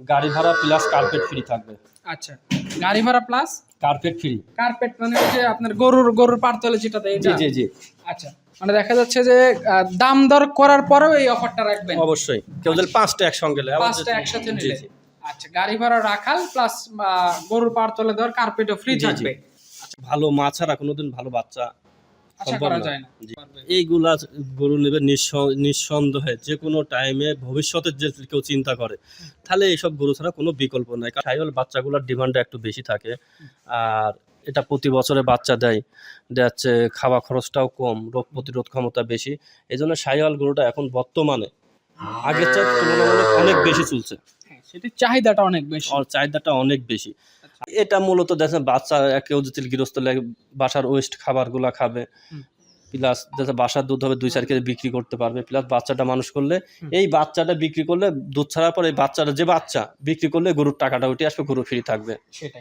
গাড়ি ভাড়া plus carpet free থাকবে। আচ্ছা গাড়ি ভাড়া প্লাস কার্পেট ফ্রি কার্পেট মানে যে আপনার গরুর গরুর পাড়তলে যেটা দেয় জি জি জি। আচ্ছা মানে দেখা যাচ্ছে যে দাম দর করার পরেও এই অফারটা রাখবেন। অবশ্যই। কেউ যদি পাঁচটা একসঙ্গে নেয়, পাঁচটা একসাথে নিলে। আচ্ছা গাড়ি ভাড়া রাখাল প্লাস গরুর পাড়তলে দেওয়ার কার্পেটও ফ্রি। থাকবে। ভালো মা ছাড়া কোনোদিন ভালো বাচ্চা আশা করা যায় না। এইগুলা গরু নেবে নিঃসন্দেহে যে কোনো টাইমে ভবিষ্যতের যে কেউ চিন্তা করে তাহলে এইসব গরু ছাড়া কোনো বিকল্প নাই। সাইওয়াল বাচ্চাগুলোর ডিমান্ডটা একটু বেশি থাকে। আর এটা প্রতি বছরে বাচ্চা দেয়। যাচ্ছে খাওয়া খরচটাও কম রোগ প্রতিরোধ ক্ষমতা বেশি। এই জন্য সাইওয়াল গরুটা এখন বর্তমানে আগের তুলনামূলক অনেক বেশি চলছে। হ্যাঁ, সেটির চাহিদাটা অনেক বেশি। চাহিদাটা অনেক বেশি। এটা মূলত দেখেন বাচ্চা কেউ যদি গৃহস্থ বাসার ওয়েস্ট খাবারগুলা খাবে। প্লাস যাতে বাসার দুধ হবে দুই চার কেজি বিক্রি করতে পারবে প্লাস বাচ্চাটা মানুষ করলে এই বাচ্চাটা বিক্রি করলে দুধ ছাড়ার পর এই বাচ্চাটা যে বাচ্চা বিক্রি করলে গরুর টাকাটা উঠে আসবে গরু ফ্রি থাকবে।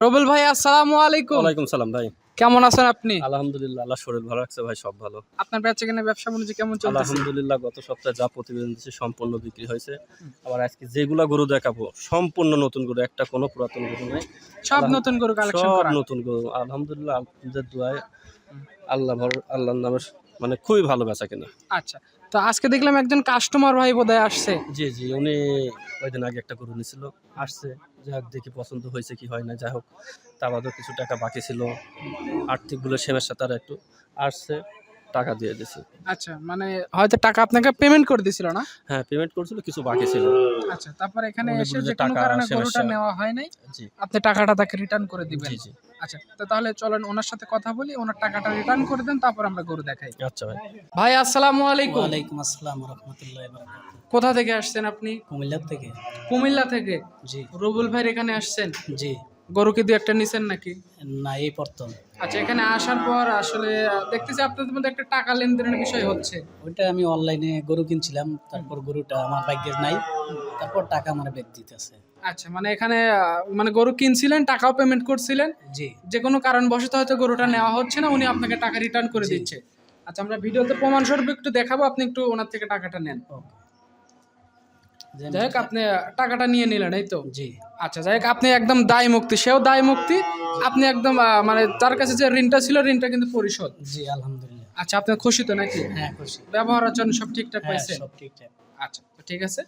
রবুল ভাই আসসালামু আলাইকুম। ওয়ালাইকুম সালাম ভাই। কেমন আছেন আপনি? আলহামদুলিল্লাহ আল্লাহ শরীর ভালো রাখছে ভাই সব ভালো। আপনার বেচা কেনা ব্যবসা বাণিজ্য কেমন চলতেছে? আলহামদুলিল্লাহ গত সপ্তাহে যা প্রতিবেদন দিচ্ছে সম্পূর্ণ বিক্রি হয়েছে। আবার আজকে যেগুলা গরু দেখাবো সম্পূর্ণ নতুন গরু একটা কোনো পুরাতন গরু নেই। সব নতুন গরু কালেকশন করা। নতুন গরু। আলহামদুলিল্লাহ আপনাদের দোয়ায় আল্লাহ আল্লাহর নামে মানে খুবই ভালো বেচা কেনা। আচ্ছা তো আজকে দেখলাম একজন কাস্টমার ভাই বোধহয় আসছে। জি জি উনি ওই দিন আগে একটা গরু নিয়েছিল আসছে যা হোক দেখি পছন্দ হয়েছে কি হয় না যাই হোক। তা বাদেও কিছু টাকা বাকি ছিল আর্থিকগুলো সেমের সাথে তারা একটু আসছে। টাকা দিয়ে দিছি। আচ্ছা মানে হয়তো টাকা আপনাকে পেমেন্ট করে দিছিল না? হ্যাঁ পেমেন্ট করছিল কিছু বাকি ছিল। আচ্ছা তারপর এখানে এসে যে কোনো কারণে গরুটা নেওয়া হয় নাই জি। আপনি টাকাটা তাকে রিটার্ন করে দিবেন। জি জি। আচ্ছা তো তাহলে চলেন ওনার সাথে কথা বলি ওনার টাকাটা রিটার্ন করে দেন তারপর আমরা গরু দেখাই। আচ্ছা ভাই। ভাই আসসালামু আলাইকুম। ওয়ালাইকুম আসসালাম রহমতুল্লাহ কোথা থেকে আসছেন আপনি? কুমিল্লা থেকে। কুমিল্লা থেকে? জি। রবুল ভাই এখানে আসছেন? জি। গরু কি দু একটা নিছেন নাকি? না এই প্রথম। আচ্ছা এখানে আসার পর আসলে দেখতেছি আপনাদের মধ্যে একটা টাকা লেনদেনের বিষয় হচ্ছে। ওইটা আমি অনলাইনে গরু কিনছিলাম তারপর গরুটা আমার ভাগ্যে নাই তারপর টাকা আমার ব্যাগ দিতেছে। আচ্ছা মানে এখানে মানে গরু কিনছিলেন টাকাও পেমেন্ট করছিলেন? জি। যে কোনো কারণবশত হয়তো গরুটা নেওয়া হচ্ছে না উনি আপনাকে টাকা রিটার্ন করে দিচ্ছে। আচ্ছা আমরা ভিডিওতে প্রমাণ স্বরূপ একটু দেখাবো আপনি একটু ওনার থেকে টাকাটা নেন। ওকে। যাই হোক আপনি টাকাটা নিয়ে নিলেন এই তো? জি। আচ্ছা যাই হোক আপনি একদম দায় মুক্তি সেও দায় মুক্তি। আপনি একদম মানে তার কাছে যে ঋণটা ছিল ঋণটা কিন্তু পরিশোধ। জি আলহামদুলিল্লাহ। আচ্ছা আপনি খুশি তো নাকি? হ্যাঁ খুশি। ব্যবহার আচরণ সব ঠিকঠাক হ্যাঁ পাইছেন সব ঠিকঠাক। আচ্ছা তো ঠিক আছে।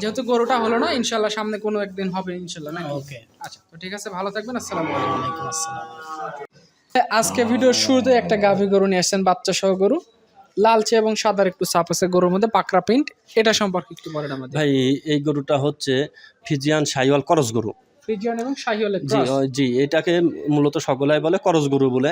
যেহেতু গরুটা হলো না ইনশাল্লাহ সামনে কোনো একদিন হবে ইনশাল্লাহ ওকে। আচ্ছা তো ঠিক আছে ভালো থাকবেন আসসালামু আলাইকুম। আসসালাম। আজকে ভিডিওর শুরুতে একটা গাভী গরু নিয়ে আসছেন বাচ্চা সহ গরু। লালচে এবং সাদার একটু চাপ আছে গরুর মধ্যে পাকড়া প্রিন্ট এটা সম্পর্কে একটু বলেন আমাদের। ভাই এই গরুটা হচ্ছে ফিজিয়ান সাইওয়াল করস গরু। ফ্রিজিয়ান এবং শাহিওয়ালের জি জি এটাকে মূলত সকলাই বলে করস গরু বলে।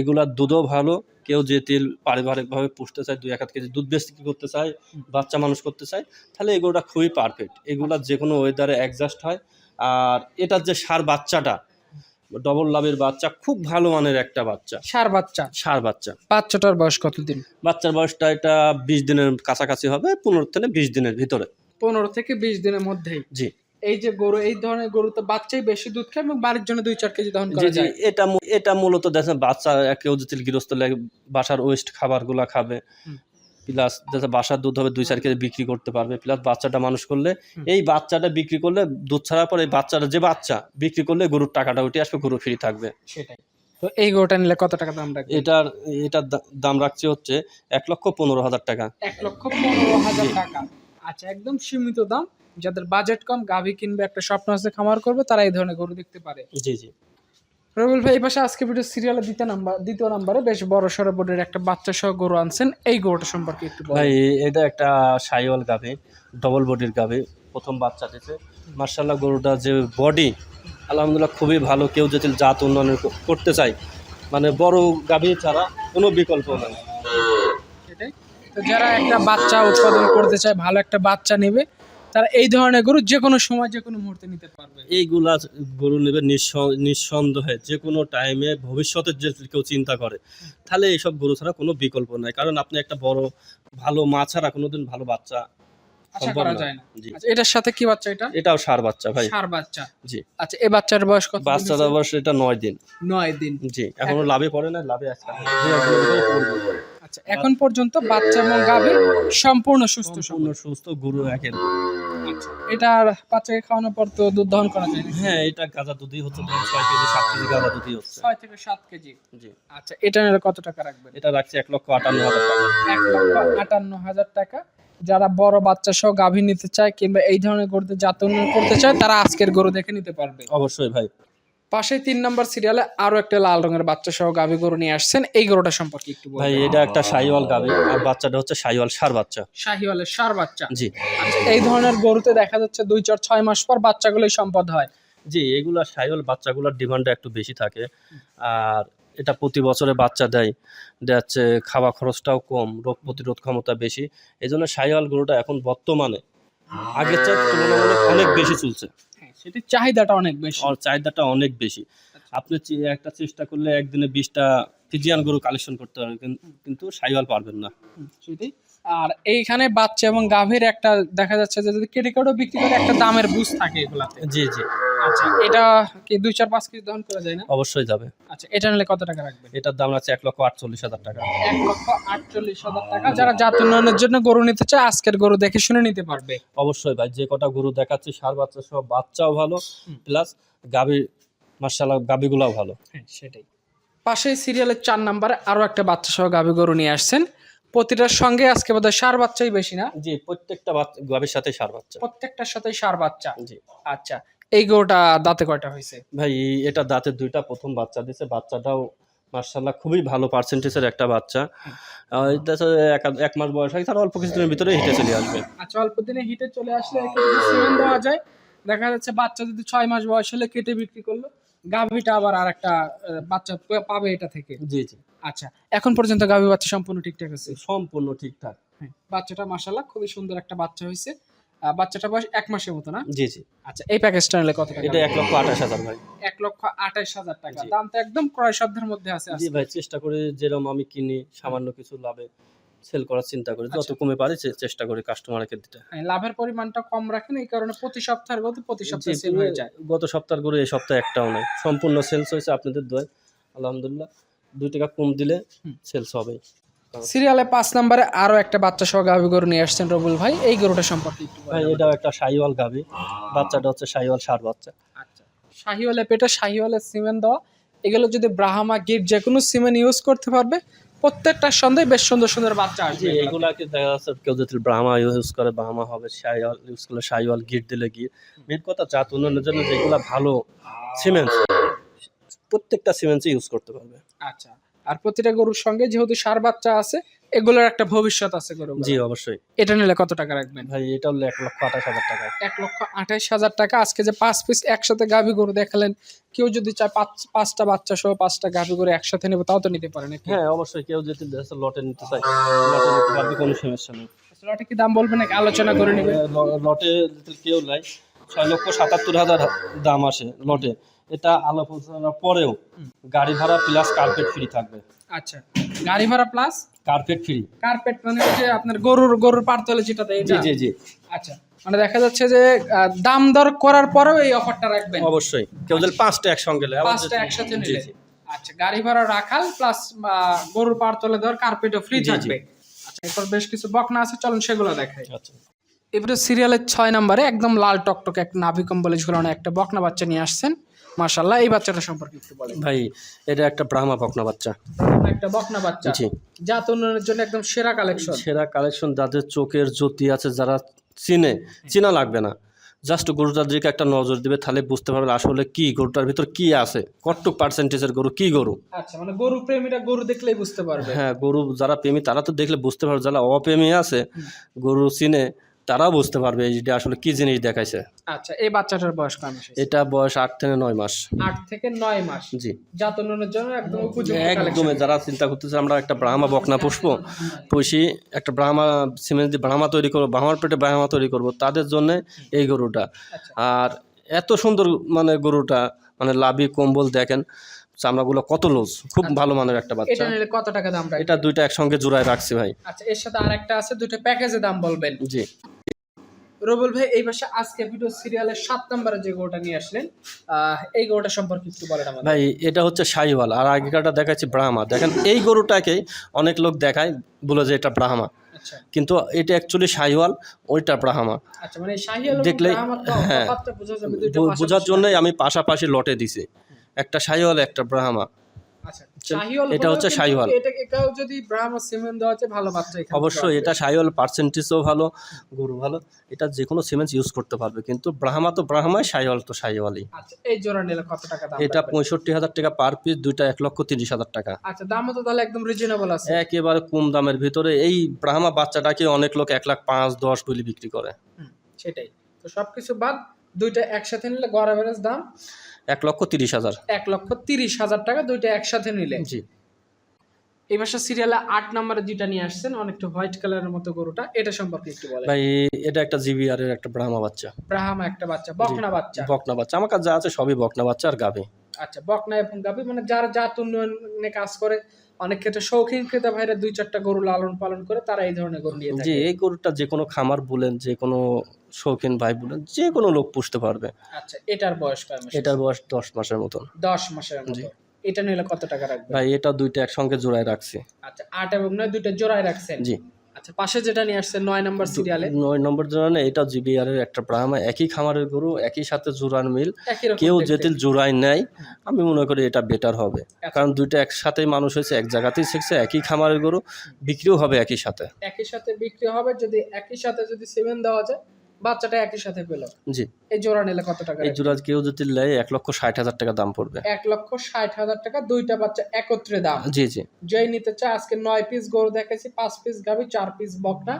এগুলার দুধও ভালো কেউ যে তেল পারিবারিকভাবে পুষতে চায় দুই এক কেজি দুধ বেশি করতে চায় বাচ্চা মানুষ করতে চায় তাহলে এগুলোটা খুবই পারফেক্ট এগুলা যে কোনো ওয়েদারে অ্যাডজাস্ট হয়। আর এটার যে সার বাচ্চাটা ডবল লাভের বাচ্চা খুব ভালো মানের একটা বাচ্চা। সার বাচ্চা? সার বাচ্চা। বাচ্চাটার বয়স কতদিন? বাচ্চার বয়সটা এটা বিশ দিনের কাছাকাছি হবে পনেরো থেকে বিশ দিনের ভিতরে। পনেরো থেকে বিশ দিনের মধ্যেই? জি। এই যে গরু এই ধরনের গরু তো বাচ্চাই বেশি দুধ খায় এবং বাড়ির জন্য দুই চার কেজি দহন করা যায়। এটা এটা মূলত দেখেন বাচ্চা কেউ যদি গৃহস্থ লাগে বাসার ওয়েস্ট খাবারগুলা খাবে। প্লাস যাতে বাসার দুধ হবে দুই চার কেজি বিক্রি করতে পারবে। প্লাস বাচ্চাটা মানুষ করলে এই বাচ্চাটা বিক্রি করলে দুধ ছাড়ার পর এই বাচ্চাটা যে বাচ্চা বিক্রি করলে গরুর টাকাটা উঠে আসবে গরু ফ্রি থাকবে। সেটাই। তো এই গরুটা নিলে কত টাকা দাম রাখবে এটার এটার দাম রাখছে হচ্ছে এক লক্ষ পনেরো হাজার টাকা। এক লক্ষ পনেরো হাজার টাকা। আচ্ছা একদম সীমিত দাম। যাদের বাজেট কম গাভী কিনবে একটা স্বপ্ন আছে খামার করবে তারা এই ধরনের গরু দেখতে পারে। জি জি। রবিউল ভাই এই পাশে আজকে ভিডিও সিরিয়ালে দ্বিতীয় নাম্বার দ্বিতীয় নাম্বারে বেশ বড় সড়ো বোর্ডের একটা বাচ্চা সহ গরু আনছেন। এই গরুটা সম্পর্কে একটু ভাই এটা একটা সাইওয়াল গাভি ডবল বডির গাভি প্রথম বাচ্চা দিতে মার্শাল্লাহ গরুটা যে বডি আলহামদুলিল্লাহ খুবই ভালো। কেউ যদি জাত উন্নয়ন করতে চায় মানে বড় গাভি ছাড়া কোনো বিকল্প নেই। তো যারা একটা বাচ্চা উৎপাদন করতে চায় ভালো একটা বাচ্চা নেবে তারা এই ধরনের গরু যে কোনো সময় যে কোনো মুহূর্তে নিতে পারবে। এইগুলা গরু নেবে নিঃসন্দেহে যে কোনো টাইমে ভবিষ্যতের যে কেউ চিন্তা করে তাহলে এইসব গরু ছাড়া কোনো বিকল্প নাই। কারণ আপনি একটা বড় ভালো মা ছাড়া কোনোদিন ভালো বাচ্চা আশা করা যায় না। আচ্ছা এটার সাথে কি বাচ্চা এটা? এটাও সার বাচ্চা ভাই। সার বাচ্চা। জি। আচ্ছা এই বাচ্চার বয়স কত? বাচ্চাটা বয়স এটা নয় দিন। নয় দিন। জি এখনও লাভে পড়ে না লাভে আজকে। আচ্ছা এখন পর্যন্ত বাচ্চা এবং গাভী সম্পূর্ণ সুস্থ সম্পূর্ণ সুস্থ গুরু একের। এটার বাচ্চাকে খাওয়ানোর পর তো দুধ দহন করা যায় হ্যাঁ এটা গাঁজা দুধই হচ্ছে ছয় কেজি সাত কেজি গাঁজা দুধই হচ্ছে। ছয় থেকে সাত কেজি। জি। আচ্ছা এটা নিলে কত টাকা রাখবেন? এটা রাখছি এক লক্ষ আটান্ন হাজার টাকা। এক লক্ষ আটান্ন হাজার টাকা। যারা বড় বাচ্চা সহ গাভী নিতে চায় কিংবা এই ধরনের গরুতে যাতন করতে চায় তারা আজকের গরু দেখে নিতে পারবে। অবশ্যই ভাই। পাশে তিন নম্বর সিরিয়ালে আরও একটা লাল রঙের বাচ্চা সহ গাভী গরু নিয়ে আসছেন। এই গরুটা সম্পর্কে একটু ভাই এটা একটা সাইওয়াল গাবে আর বাচ্চাটা হচ্ছে সাইওয়াল সার বাচ্চা। শাহিওয়ালের সার বাচ্চা। জি। আচ্ছা, এই ধরনের গরুতে দেখা যাচ্ছে দুই চার ছয় মাস পর বাচ্চাগুলোই সম্পদ হয়। জি এগুলা সাইওয়াল বাচ্চাগুলোর ডিমান্ডটা একটু বেশি থাকে। আর এটা প্রতি বছরে বাচ্চা দেয়। যাচ্ছে খাওয়া খরচটাও কম রোগ প্রতিরোধ ক্ষমতা বেশি। এই জন্য সাইওয়াল গরুটা এখন বর্তমানে আগের চেয়ে তুলনামূলক অনেক বেশি চলছে। সেটির চাহিদাটা অনেক বেশি। চাহিদাটা অনেক বেশি। আপনি একটা চেষ্টা করলে একদিনে বিশটা ফিজিয়ান গরু কালেকশন করতে পারবেন কিন্তু সাইওয়াল পারবেন না। সেটাই। আর এইখানে বাচ্চা এবং গাভীর একটা দেখা যাচ্ছে যে যদি কেটে কেটেও বিক্রি করে একটা দামের বুঝ থাকে এগুলাতে। জি জি। আচ্ছা এটা কি দুই চার পাঁচ কেজি দহন করা যায় না? অবশ্যই যাবে। আচ্ছা এটা নিলে কত টাকা রাখবেন? এটার দাম আছে এক লক্ষ আটচল্লিশ হাজার টাকা। এক লক্ষ আটচল্লিশ হাজার টাকা। যারা জাত উন্নয়নের জন্য গরু নিতে চায় আজকের গরু দেখে শুনে নিতে পারবে। অবশ্যই ভাই যে কটা গরু দেখাচ্ছি সার বাচ্চা সহ বাচ্চাও ভালো প্লাস গাভী মার্শাল্লাহ গাভীগুলাও ভালো। হ্যাঁ সেটাই। পাশে সিরিয়ালের চার নাম্বারে আরও একটা বাচ্চা সহ গাভী গরু নিয়ে আসছেন। প্রতিটার সঙ্গে আজকে বোধহয় সার বাচ্চাই বেশি না? জি প্রত্যেকটা গাভীর সাথে সার বাচ্চা। প্রত্যেকটার সাথে সার বাচ্চা। জি। আচ্ছা এই গরুটা দাঁতে কয়টা হয়েছে? ভাই এটা দাঁতের দুইটা প্রথম বাচ্চা দিছে। বাচ্চাটাও মার্শাল্লাহ খুবই ভালো পার্সেন্টেজের একটা বাচ্চা। এক- মাস বয়স হয় তার অল্প কিছুদিনের ভিতরে হিটে চলে আসবে। আচ্ছা অল্প দিনে হিটে চলে আসলে দেওয়া যায় দেখা যাচ্ছে বাচ্চা যদি ছয় মাস বয়স হলে কেটে বিক্রি করল গাভীটা আবার আর একটা বাচ্চা পাবে এটা থেকে। জি জি। আচ্ছা এখন পর্যন্ত গাভী বাচ্চা সম্পূর্ণ ঠিকঠাক আছে? সম্পূর্ণ ঠিকঠাক। হ্যাঁ, বাচ্চাটা মাসাল্লাহ খুবই সুন্দর একটা বাচ্চা হয়েছে। বাচ্চাটা বয়স এক মাসের মতো না? জি জি। আচ্ছা এই প্যাকেজটা নিলে কত টাকা? এটা এক লক্ষ আঠাশ হাজার ভাই। এক লক্ষ আঠাইশ হাজার টাকা। দাম তো একদম ক্রয় সাধ্যের মধ্যে আছে জি ভাই চেষ্টা করি যেরকম আমি কিনি সামান্য কিছু লাভে সেল করার চিন্তা করি। যত আচ্ছা। কমে পারি চেষ্টা করি কাস্টমারকে দিতে। হ্যাঁ, লাভের পরিমাণটা কম রাখেন এই কারণে প্রতি সপ্তাহের গত প্রতি সপ্তাহে সেল হয়ে যায়। গত এই সপ্তাহে একটাও নাই। সম্পূর্ণ সেলস হয়েছে আপনাদের দয় আলহামদুলিল্লাহ দুই টাকা কম দিলে সেলস হবে সিরিয়ালে পাঁচ নম্বরে আরও একটা বাচ্চা সহ গাভী গরু নিয়ে আসছেন রবুল ভাই। এই গরুটা সম্পর্কে একটু ভাই এটাও একটা সাইওয়াল গাবি বাচ্চাটা হচ্ছে সাইওয়াল সার বাচ্চা। আচ্ছা। শাহিওয়ালে পেটে শাহিওয়ালের সিমেন্ট দেওয়া। এগুলো যদি ব্রাহ্মা গিট যে কোনো সিমেন্ট ইউজ করতে পারবে প্রত্যেকটার সঙ্গে বেশ সুন্দর সুন্দর বাচ্চা আসবে এগুলাকে দেখা যাচ্ছে কেউ যদি ব্রাহ্মা ইউজ করে ব্রাহ্মা হবে সাইওয়াল ইউজ করলে সাইওয়াল গিট দিলে গিট মেন কথা জাত উন্নয়নের জন্য যেগুলো ভালো সিমেন্ট প্রত্যেকটা সিমেন্টই ইউজ করতে পারবে। আচ্ছা। আর প্রতিটা গরুর সঙ্গে যেহেতু সার বাচ্চা আছে এগুলোর একটা ভবিষ্যৎ আছে গরু জি অবশ্যই। এটা নিলে কত টাকা রাখবেন? ভাই এটা হলো এক লক্ষ আঠাশ হাজার টাকা। এক লক্ষ আঠাশ হাজার টাকা। আজকে যে পাঁচ পিস একসাথে গাভী গরু দেখালেন কেউ যদি চায় পাঁচ পাঁচটা বাচ্চা সহ পাঁচটা গাভী গরু একসাথে নেবে তাও তো নিতে পারে নাকি? হ্যাঁ অবশ্যই কেউ যদি লটে নিতে চায় লটে নিতে পারবে কোনো সমস্যা নেই। লটে কি দাম বলবেন নাকি? আলোচনা করে নেবে লটে কেউ নেয় ছয় লক্ষ সাতাত্তর হাজার দাম আসে লটে। এটা আলোচনার পরেও গাড়ি ভাড়া প্লাস কার্পেট ফ্রি থাকবে। আচ্ছা গাড়ি ভাড়া প্লাস কার্পেট ফ্রি কার্পেট মানে যে আপনার গরুর গরুর পারতলে যেটা দেয় জি জি জি। আচ্ছা মানে দেখা যাচ্ছে যে দাম দর করার পরেও এই অফারটা রাখবেন। অবশ্যই। কেউ যদি পাঁচটা একসঙ্গে নেয় পাঁচটা একসাথে নিলে। আচ্ছা গাড়ি ভাড়া রাখাল প্লাস গরুর পারতলে ধর কার্পেটও ফ্রি। থাকবে। আচ্ছা এরপর বেশ কিছু বকনা আছে চলুন সেগুলো দেখাই। আচ্ছা। এবারে সিরিয়ালের ছয় নম্বরে একদম লাল টকটকে এক নাভি কম্বলে ঝুলানো একটা বকনা বাচ্চা নিয়ে আসছেন। মাশাল্লাহ এই বাচ্চাটা সম্পর্কে একটু বলেন। ভাই এটা একটা ব্রাহ্মা বকনা বাচ্চা। একটা বকনা বাচ্চা। জি। জাত উন্নয়নের জন্য একদম সেরা কালেকশন সেরা কালেকশন যাদের চোখের জ্যোতি আছে যারা চিনে চেনা লাগবে না। জাস্ট গরুটার দিকে একটা নজর দিবে তাহলে বুঝতে পারবে আসলে কি গরুটার ভিতর কি আছে। কতটুক পার্সেন্টেজের গরু কি গরু? আচ্ছা মানে গরু প্রেমীরা গরু দেখলেই বুঝতে পারবে। হ্যাঁ গরু যারা প্রেমী তারা তো দেখলে বুঝতে পারবে যারা অপ্রেমী আছে গরু চিনে তারাও বুঝতে পারবে এইটা আসলে কি জিনিস দেখাইছে। আচ্ছা এই বাচ্চাটার বয়স কম এটা বয়স আট থেকে নয় মাস। আট থেকে নয় মাস। জি। উন্নয়নের জন্য একদম উপযুক্ত একদমই যারা চিন্তা করতেছে আমরা একটা ব্রাহ্মা বকনা পুষবো পুষি একটা ব্রাহ্মা সিমেন্ট দিয়ে ব্রাহ্মা তৈরি করব ব্রাহ্মার পেটে ব্রাহ্মা তৈরি করব তাদের জন্য এই গরুটা। আচ্ছা। আর এত সুন্দর মানে গরুটা মানে লাভি কম্বল দেখেন চামড়াগুলো কত লুজ খুব ভালো মানের একটা বাচ্চা। এটা নিলে কত টাকা দাম এটা দুইটা একসঙ্গে জোড়ায় রাখছি ভাই। আচ্ছা এর সাথে আরেকটা আছে দুটো প্যাকেজে দাম বলবেন। জি। রবুল ভাই এই পাশে আজকে ভিডিও সিরিয়ালের সাত নম্বরে যে গরুটা নিয়ে আসলেন এই গরুটা সম্পর্কে একটু বলেন আমাদের। ভাই এটা হচ্ছে শাহিওয়াল আর আগেকারটা দেখাচ্ছি ব্রাহ্মা। দেখেন এই গরুটাকেই অনেক লোক দেখায় বলে যে এটা ব্রাহ্মা। আচ্ছা। কিন্তু এটা অ্যাকচুয়ালি সাইওয়াল ওইটা ব্রাহ্মা। আচ্ছা মানে দেখলেই- হ্যাঁ। বোঝার জন্যই আমি পাশাপাশি লটে দিছি। একটা সাইওয়াল একটা ব্রাহ্মা। শাহিওয়াল এটা হচ্ছে শাহিওয়াল। এটাও যদি ব্রাহ্মা সিমেন্ট দেওয়া আছে ভালো বাচ্চা অবশ্যই এটা সাইওয়াল পার্সেন্টেজও ভালো গরু ভালো এটা যে কোনো সিমেন্স ইউজ করতে পারবে কিন্তু ব্রাহ্মা তো ব্রাহ্মাই আচ্ছা এই জোড়া নিলে কত টাকা দাম এটা পঁয়ষট্টি হাজার টাকা পার পিস দুইটা এক লক্ষ তিরিশ হাজার টাকা। আচ্ছা দামও তো তাহলে একদম রিজনেবল আছে। একেবারে কম দামের ভিতরে এই ব্রাহ্মা বাচ্চাটাকে অনেক লোক এক লাখ পাঁচ দশ বলে বিক্রি করে। সেটাই। তো সবকিছু বাদ দুইটা একসাথে নিলে গড় অ্যাভারেজ দাম? এক লক্ষ তিরিশ হাজার। এক লক্ষ তিরিশ হাজার টাকা দুইটা একসাথে নিলে। জি। এই মাসে সিরিয়ালে আট নম্বরে যেটা নিয়ে আসছেন অনেকটা হোয়াইট কালারের মতো গরুটা এটা সম্পর্কে একটু বলেন। ভাই এটা একটা জিবিআর এর একটা ব্রাহ্মা বাচ্চা। ব্রাহামা একটা বাচ্চা বকনা বাচ্চা। বকনা বাচ্চা। আমার কাছে যা আছে সবই বকনা বাচ্চা আর গাভী। আচ্ছা বকনা এবং গাভী মানে যারা জাত উন্নয়নে কাজ করে অনেক ক্ষেত্রে শৌখিন ক্রেতা ভাইরা দুই চারটা গরু লালন পালন করে তারা এই ধরনের গরু নিয়ে জি এই গরুটা যে কোনো খামার বলেন যে কোনো শৌখিন ভাই বলেন যে কোনো লোক পুষতে পারবে। আচ্ছা এটার বয়স কয় মাস এটার বয়স দশ মাসের মতন। দশ মাসের মতো। এটা নিলে কত টাকা রাখবে ভাই এটা দুইটা একসঙ্গে জোড়ায় রাখছি। আচ্ছা আট এবং নয় দুইটা জোড়ায় রাখছেন? জি। আচ্ছা পাশে যেটা নিয়ে আসছে নয় নম্বর সিরিয়ালে? নয় নম্বর জোড়া না এটা জিবিআর এর একটা ব্রাহ্মা একই খামারের গরু একই সাথে জোড়ার মিল। কেউ। যেতে জোড়ায় নেয় আমি মনে করি এটা বেটার হবে। কারণ দুইটা একসাথে মানুষ হয়েছে এক জায়গাতেই শিখছে একই খামারের গরু বিক্রিও হবে একই সাথে। একই সাথে বিক্রি হবে যদি একই সাথে যদি সেভেন দেওয়া যায় বাচ্চাটা একই সাথে পেল। জি। এই জোড়া নিলে কত টাকা এই জোড়া কেউ যদি নেয় এক লক্ষ ষাট হাজার টাকা দাম পড়বে। এক লক্ষ ষাট হাজার টাকা দুইটা বাচ্চা একত্রে দাম। জি জি। যেই নিতে চায় আজকে নয় পিস গরু দেখেছি পাঁচ পিস গাবি চার পিস বকনা।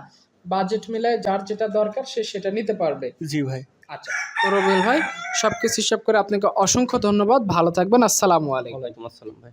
বাজেট মিলায় যার যেটা দরকার সে সেটা নিতে পারবে। জি ভাই। আচ্ছা তো রবিউল ভাই। সবকিছু হিসাব করে আপনাকে অসংখ্য ধন্যবাদ। ভালো থাকবেন। আসসালামু আলাইকুম। ওয়ালাইকুম আসসালাম ভাই।